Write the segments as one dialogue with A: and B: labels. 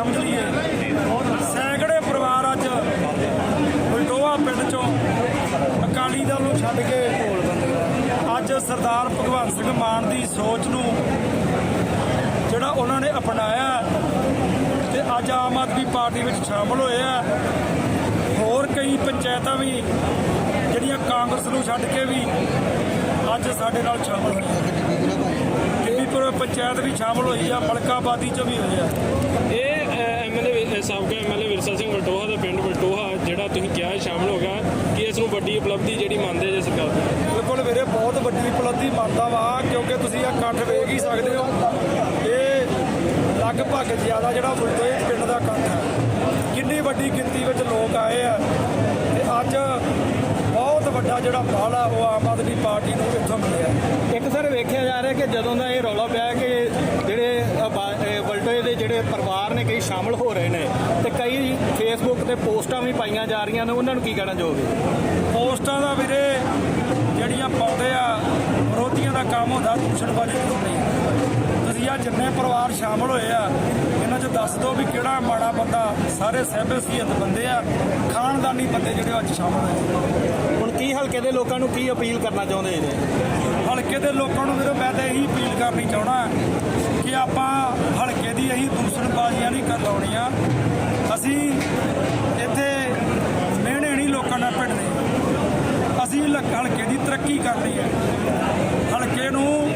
A: ਸਮਝ ਸੈਂਕੜੇ ਪਰਿਵਾਰ ਅੱਜ ਬਲਟੋਆ ਪਿੰਡ ਚੋਂ ਅਕਾਲੀ ਦਲ ਨੂੰ ਛੱਡ ਕੇ ਅੱਜ ਸਰਦਾਰ ਭਗਵੰਤ ਸਿੰਘ ਮਾਨ ਦੀ ਸੋਚ ਨੂੰ ਜਿਹੜਾ ਉਹਨਾਂ ਨੇ ਅਪਣਾਇਆ ਤੇ ਅੱਜ ਆਮ ਆਦਮੀ ਪਾਰਟੀ ਵਿੱਚ ਸ਼ਾਮਲ ਹੋਏ ਆ। ਹੋਰ ਕਈ ਪੰਚਾਇਤਾਂ ਵੀ ਜਿਹੜੀਆਂ ਕਾਂਗਰਸ ਨੂੰ ਛੱਡ ਕੇ ਵੀ ਅੱਜ ਸਾਡੇ ਨਾਲ ਸ਼ਾਮਲ ਹੋਈਆਂ। ਕਿੰਨੀਪੁਰ ਪੰਚਾਇਤ ਵੀ ਸ਼ਾਮਲ ਹੋਈ ਆ, ਮਲਕਾਬਾਦੀ ਚ ਵੀ ਹੋਈ ਆ।
B: ਇਹ ਉਪਲਬਧੀ ਜਿਹੜੀ ਮੰਨਦੇ ਜੇ ਸਰਕਾਰ ਦੀ
A: ਬਿਲਕੁਲ ਵੀਰੇ ਬਹੁਤ ਵੱਡੀ ਉਪਲਬਧੀ ਮੰਨਦਾ ਵਾ ਕਿਉਂਕਿ ਤੁਸੀਂ ਇਹ ਇਕੱਠ ਵੇਖ ਹੀ ਸਕਦੇ ਹੋ। ਇਹ ਲਗਭਗ ਜ਼ਿਆਦਾ ਜਿਹੜਾ ਬੁਲਟੋਏ ਪਿੰਡ ਦਾ ਇਕੱਠ ਹੈ। ਕਿੰਨੀ ਵੱਡੀ ਗਿਣਤੀ ਵਿੱਚ ਲੋਕ ਆਏ ਆ। ਤੇ ਅੱਜ ਬਹੁਤ ਵੱਡਾ ਜਿਹੜਾ ਫਲ ਆ ਉਹ ਆਮ ਆਦਮੀ ਪਾਰਟੀ ਨੂੰ ਇੱਥੋਂ ਮਿਲਿਆ।
C: ਇੱਕ ਸਰ ਵੇਖਿਆ ਜਾ ਰਿਹਾ ਕਿ ਜਦੋਂ ਦਾ ਇਹ ਰੌਲਾ ਪਿਆ ਕਿ ਜਿਹੜੇ ਵਲਟੋਏ ਦੇ ਜਿਹੜੇ ਪਰਿਵਾਰ ਨੇ ਕਈ ਸ਼ਾਮਲ ਹੋ ਰਹੇ ਨੇ ਤੇ ਕਈ ਫੇਸਬੁੱਕ ਤੇ ਪੋਸਟਾਂ ਵੀ ਪਾਈਆਂ ਜਾ ਰਹੀਆਂ ਨੇ ਉਹਨਾਂ ਨੂੰ ਕੀ ਕਹਿਣਾ ਚਾਹੋਗੇ?
A: ਪੋਸਟਾਂ ਦਾ ਵੀਰੇ ਜਿਹੜੀਆਂ ਪਾਉਂਦੇ ਆ ਵਿਰੋਧੀਆਂ ਦਾ ਕੰਮ ਹੁੰਦਾ ਦੂਸ਼ਣਬਾਜ਼ੀ ਕਰਨੀ ਤੁਸੀਂ ਆ ਜਿੰਨੇ ਪਰਿਵਾਰ ਸ਼ਾਮਲ ਹੋਏ ਆ ਇਹਨਾਂ 'ਚ ਦੱਸ ਦਿਓ ਵੀ ਕਿਹੜਾ ਮਾੜਾ ਬੰਦਾ ਸਾਰੇ ਸਹਿਬੇ ਸੀਅਤ ਬੰਦੇ ਆ ਖਾਨਦਾਨੀ ਬੰਦੇ ਜਿਹੜੇ ਅੱਜ ਸ਼ਾਮਲ ਹੋਏ।
C: ਹੁਣ ਕੀ ਹਲਕੇ ਦੇ ਲੋਕਾਂ ਨੂੰ ਕੀ ਅਪੀਲ ਕਰਨਾ ਚਾਹੁੰਦੇ ਨੇ
A: ਹਲਕੇ ਦੇ ਲੋਕਾਂ ਨੂੰ ਵੀਰੇ ਮੈਂ ਤਾਂ ਇਹੀ ਅਪੀਲ ਕਰਨੀ ਚਾਹਣਾ ਕਿ ਆਪਾਂ ਹਲਕੇ ਦੀ ਅਸੀਂ ਦੂਸ਼ਣਬਾਜ਼ੀਆਂ ਨਹੀਂ ਕਰ ਲਾਉਣੀਆਂ ਅਸੀਂ ਇੱਥੇ ਮਿਹਣੇ ਨਹੀਂ ਲੋਕਾਂ ਨਾਲ ਭਿੜਨੇ ਅਸੀਂ ਲ- ਹਲਕੇ ਦੀ ਤਰੱਕੀ ਕਰਨੀ ਹੈ। ਹਲਕੇ ਨੂੰ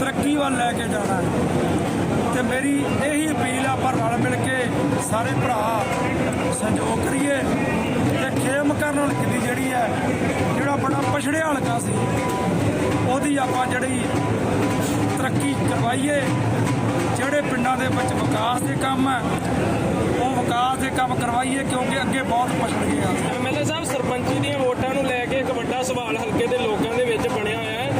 A: ਤਰੱਕੀ ਵੱਲ ਲੈ ਕੇ ਜਾਣਾ ਹੈ। ਤੇ ਮੇਰੀ ਇਹੀ ਅਪੀਲ ਆ ਪਰ ਰਲ ਮਿਲ ਕੇ ਸਾਰੇ ਭਰਾ ਸਹਿਯੋਗ ਕਰੀਏ ਤੇ ਖੇਮ ਕਰਨ ਹਲਕੇ ਦੀ ਜਿਹੜੀ ਹੈ, ਜਿਹੜਾ ਬੜਾ ਪਛੜਿਆ ਹਲਕਾ ਸੀ, ਉਹਦੀ ਆਪਾਂ ਜਿਹੜੀ ਤਰੱਕੀ ਕਰਵਾਈਏ। ਜਿਹੜੇ ਪਿੰਡਾਂ ਦੇ ਵਿੱਚ ਵਿਕਾਸ ਦੇ ਕੰਮ ਹੈ, ਉਹ ਵਿਕਾਸ ਦੇ ਕੰਮ ਕਰਵਾਈਏ ਕਿਉਂਕਿ ਅੱਗੇ ਬਹੁਤ ਪਛੜ ਗਏ ਆ
B: ਐਮਐਲਏ ਸਾਹਿਬ, ਸਰਪੰਚੀ ਦੀਆਂ ਵੋਟਾਂ ਨੂੰ ਲੈ ਕੇ ਇੱਕ ਵੱਡਾ ਸਵਾਲ ਹਲਕੇ ਦੇ ਲੋਕਾਂ ਦੇ ਵਿੱਚ ਬਣਿਆ ਹੋਇਆ ਹੈ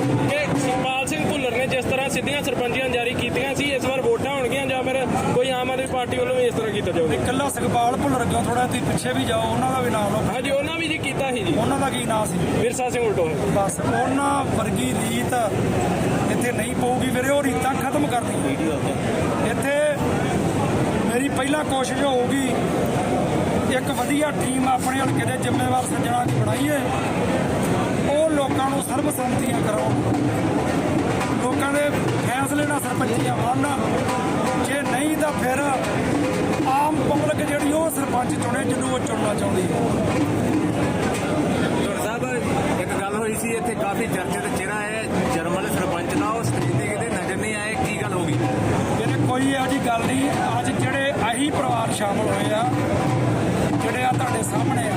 B: ਕਿ ਸੁਖਪਾਲ ਸਿੰਘ ਭੁੱਲਰ ਨੇ ਜਿਸ ਤਰ੍ਹਾਂ ਸਿੱਧੀਆਂ ਸਰਪੰਚੀਆਂ ਜਾਰੀ ਕੀਤੀਆਂ ਸੀ ਇਸ ਵਾਰ ਵੋਟਾਂ ਹੋਣਗੀਆਂ ਜਾਂ ਫਿਰ ਕੋਈ ਆਮ ਆਦਮੀ ਪਾਰਟੀ ਵੱਲੋਂ ਵੀ ਇਸ ਤਰ੍ਹਾਂ ਕੀਤਾ ਜਾਊਗਾ?
A: ਇਕੱਲਾ ਸੁਖਪਾਲ ਭੁੱਲਰ ਕਿਉਂ ਥੋੜਾ ਤੁਸੀਂ ਪਿੱਛੇ ਵੀ ਜਾਓ ਉਹਨਾਂ ਦਾ ਵੀ ਨਾਮ ਲਓ।
B: ਹਾਂਜੀ ਉਹਨਾਂ ਵੀ ਜੀ ਕੀਤਾ ਸੀ ਜੀ।
A: ਉਹਨਾਂ ਦਾ ਕੀ ਨਾਮ ਸੀ?
B: ਵਿਰਸਾ ਸਿੰਘ ਵਲਟੋਹਾ
A: ਬਸ ਉਹਨਾਂ ਵਰਗੀ ਰੀਤ ਇੱਥੇ ਨਹੀਂ ਪਊਗੀ ਵੀਰੇ ਉਹ ਰੀਤਾਂ ਖਤਮ ਕਰਨੀ ਇੱਥੇ ਮੇਰੀ ਪਹਿਲਾ ਕੋਸ਼ਿਸ਼ ਹੋਊਗੀ ਇੱਕ ਵਧੀਆ ਟੀਮ ਆਪਣੇ ਹਲਕੇ ਦੇ ਜ਼ਿੰਮੇਵਾਰ ਸੱਜਣਾ ਦੀ ਬਣਾਈਏ। ਉਹ ਲੋਕਾਂ ਨੂੰ ਸਰਬਸੰਮਤੀਆਂ ਕਰਾਉਣ। ਲੋਕਾਂ ਦੇ ਫੈਸਲੇ ਨਾਲ ਸਰਪੰਚੀਆਂ ਬਣਨ ਜੇ ਨਹੀਂ ਤਾਂ ਫਿਰ ਆਮ ਪਬਲਿਕ ਜਿਹੜੀ ਉਹ ਸਰਪੰਚ ਚੁਣੇ ਜਿਹਨੂੰ ਉਹ ਚੁਣਨਾ ਚਾਹੁੰਦੀ ਹੈ।
D: ਡਾਕਟਰ ਸਾਹਿਬ ਇੱਕ ਗੱਲ ਹੋਈ ਸੀ ਇੱਥੇ ਕਾਫੀ ਚਰਚੇ ਦਾ ਚਿਹਰਾ ਹੈ ਜਰਮਨ ਸਰਪੰਚ ਦਾ ਉਹ ਸਟੇਜ ਤੇ ਕਿਤੇ ਨਜ਼ਰ ਨਹੀਂ ਆਏ ਕੀ ਗੱਲ ਹੋ ਗਈ?
A: ਜਿਹੜੇ ਕੋਈ ਇਹੋ ਜਿਹੀ ਗੱਲ ਨਹੀਂ ਅੱਜ ਜਿਹੜੇ ਆਹੀ ਪਰਿਵਾਰ ਸ਼ਾਮਲ ਹੋਏ ਆ ਜਿਹੜੇ ਆ ਤੁਹਾਡੇ ਸਾਹਮਣੇ ਆ